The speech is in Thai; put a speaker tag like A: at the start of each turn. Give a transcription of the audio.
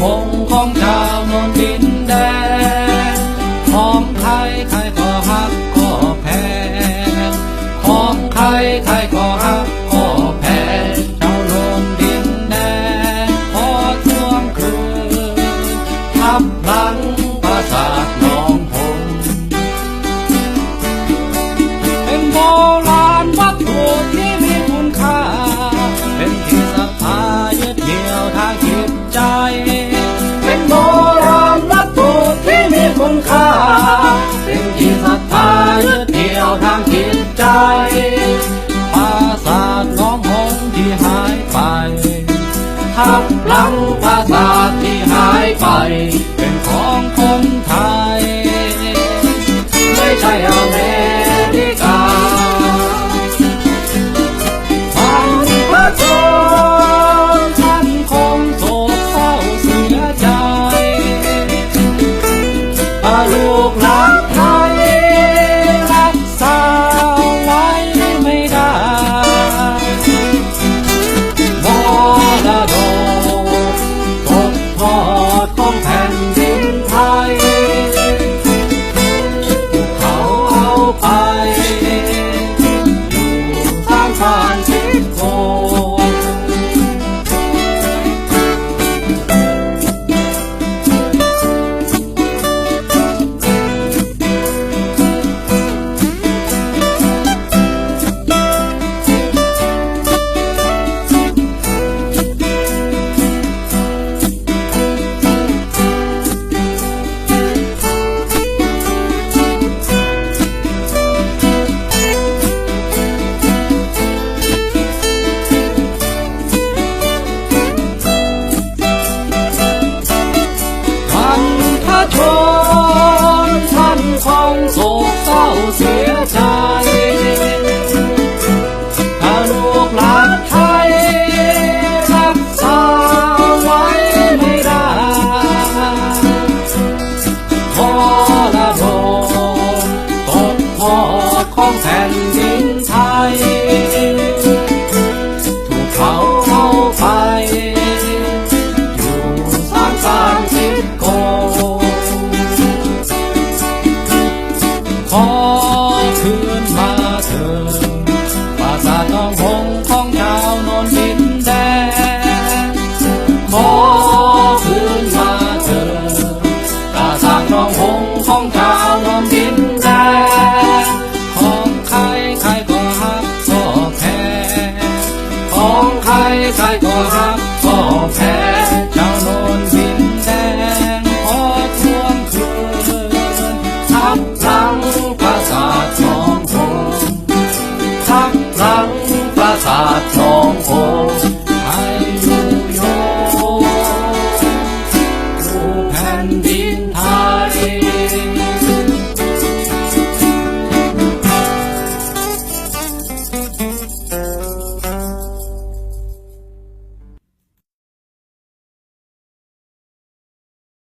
A: พงของชาวนนดินแดงของไทยไทย หักลังภาษาที่หายไป เป็นของคนไทย ไม่ใช่อเมริ hope I and ใจก็รักก็แพ้ชาวโนนบินแดงพอทวงคืนทับพลังปราสาทสองโหทับพลังปราสาทสองโหให้อยู่โยผู้แผ่นดิน